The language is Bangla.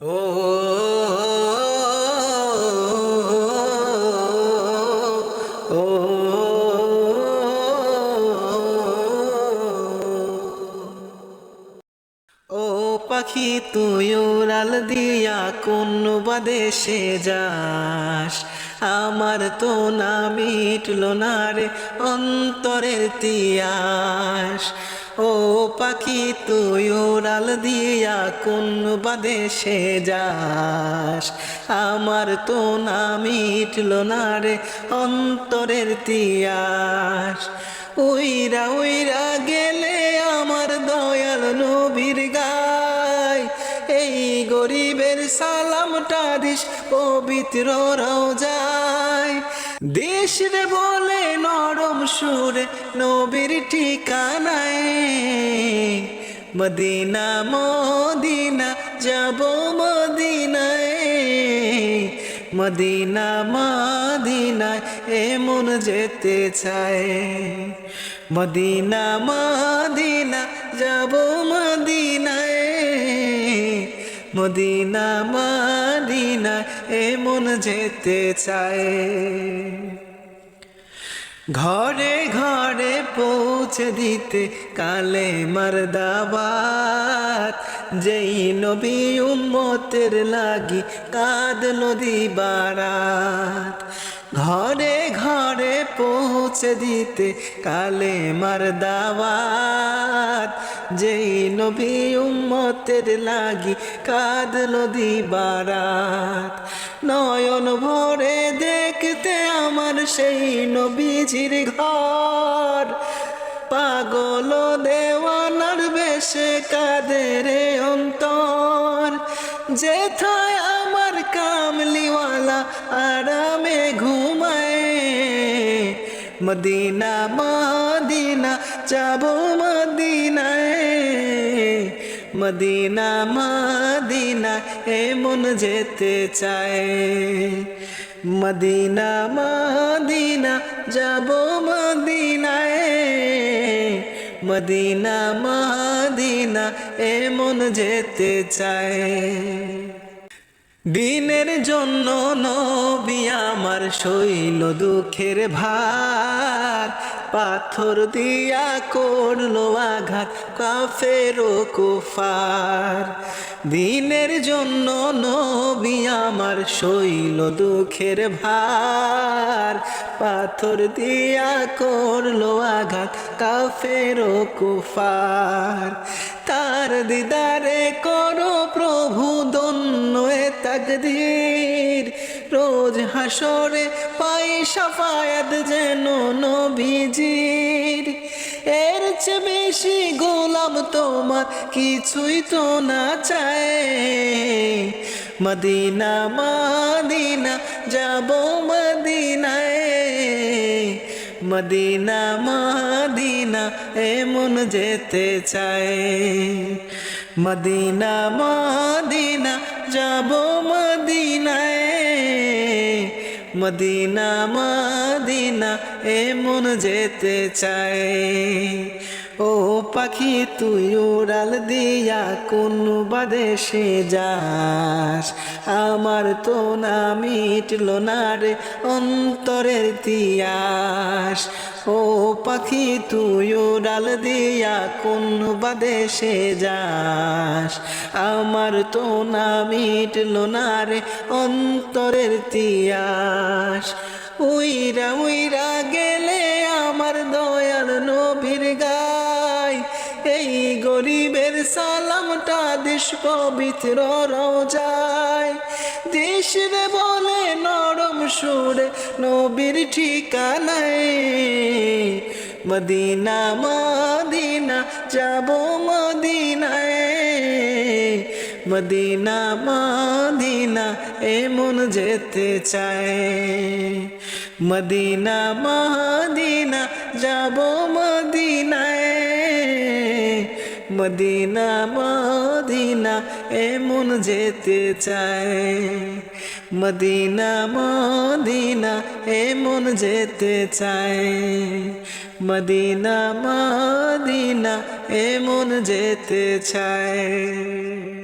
ও পাখি তুই উড়াল দিয়া কোন বাদেশে যাস আমার তো না মিটল না রে অন্তরের তিয়াস ও পাখি তুই উড়াল দিয়া কোন বাদেশে যাস আমার তো না মিটল না রে অন্তরের তিয়াস। উইরা উইরা গেলে আমার দয়াল নবীর গায় এই গরিবের সালামটা দিস, পবিত্র রোজায় দেশ রে বলে নরম সুরে নবীর ঠিকানায়। মদিনা মদিনা, যাব মদিনায়। মদিনা, মদিনায় এমন যেতে চায়। মদিনা মদিনা, যাব মদিনায়। মদিনা মদিনা এমন যেতে চায়। ঘরে ঘরে পৌঁছে দিতে কালে মর্দাবাদ যেই নবী উম্মতের লাগি কাদ নদী বারাত ঘরে পৌঁছে দিতে কালে মর্দাবাদ যেই নবী উম্মতের লাগি কাদ নদী বারাত নয়ন ভরে দেখতে আমার সেই নবীজির ঘর। পাগল দেওয়ানার বেশে কাদের অন্তর। যেথায় মদিনা মদিনা, যাব মদিনায়। মদিনা মদিনা এমন যেতে চায়। মদিনা মদিনা, যাব মদিনায়। মদিনা মদিনা এমন যেতে চায়। দিনের জন্য নবী আমার শৈল দুঃখের ভার। পাথর দিয়া করল আঘাত কাফেরো কুফার। দিনের জন্য নবী আমার শৈল দুঃখের ভার। পাথর দিয়া করল আঘাত কাফেরো কুফার। তার দিদারে করো তাকদীর রোজ হাসরে পাই সাফায়াত যেন নবীজির। এর চেয়ে বেশি গোলাম তোমার কিছুই তো না চায়। মদিনা মদিনা, যাব মদিনায়। মদিনা মদিনা, এমন যেতে চায়। মদিনা মদিনা যাব মদিনায়। মদিনা মদিনা এমন যেতে চায় ও পাখি, তুই উড়াল দিয়া কোন বাদেশে যাস? আমার তো না মিটল না রে অন্তরের তিয়াস। ও পাখি, তুই উড়াল দিয়া কোন বাদেশে যাস? আমার তো না মিটল না রে অন্তরের তিয়াস। উইরা উইরা পবিত্র রোজায়। দেশ রে বলে নরম সুরে নবীর ঠিকানায়। মদিনা মদিনা, যাব মদিনায়। মদিনা মদিনা এমন যেতে চায়। মদিনা মদিনা, যাব মদিনায়। মদিনা মদিনা এমন যেতে চায়। মদিনা মদিনা এমন যেতে চায়। মদিনা মদিনা এমন যেতে চায়।